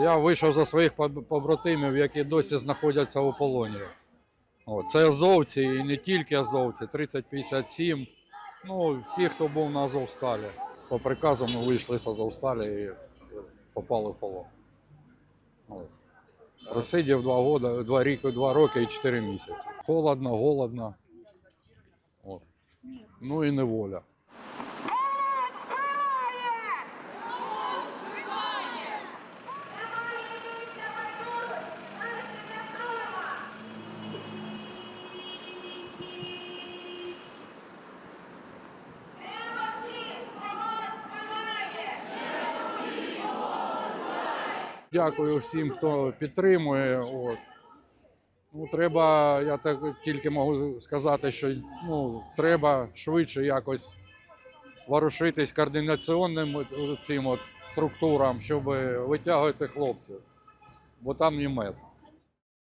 Я вийшов за своїх побратимів, які досі знаходяться у полоні. О, це азовці і не тільки азовці, 3057. Ну, всі, хто був на Азовсталі. По приказу ми вийшли з Азовсталі і попали в полон. От. Просидів два года, два роки, два роки і чотири місяці. Холодно, голодно. От. Ну і неволя. Дякую всім, хто підтримує. От. Ну, треба, я так тільки можу сказати, що ну, треба швидше якось ворушитись координаційним цим от структурам, щоб витягувати хлопців, бо там не мет.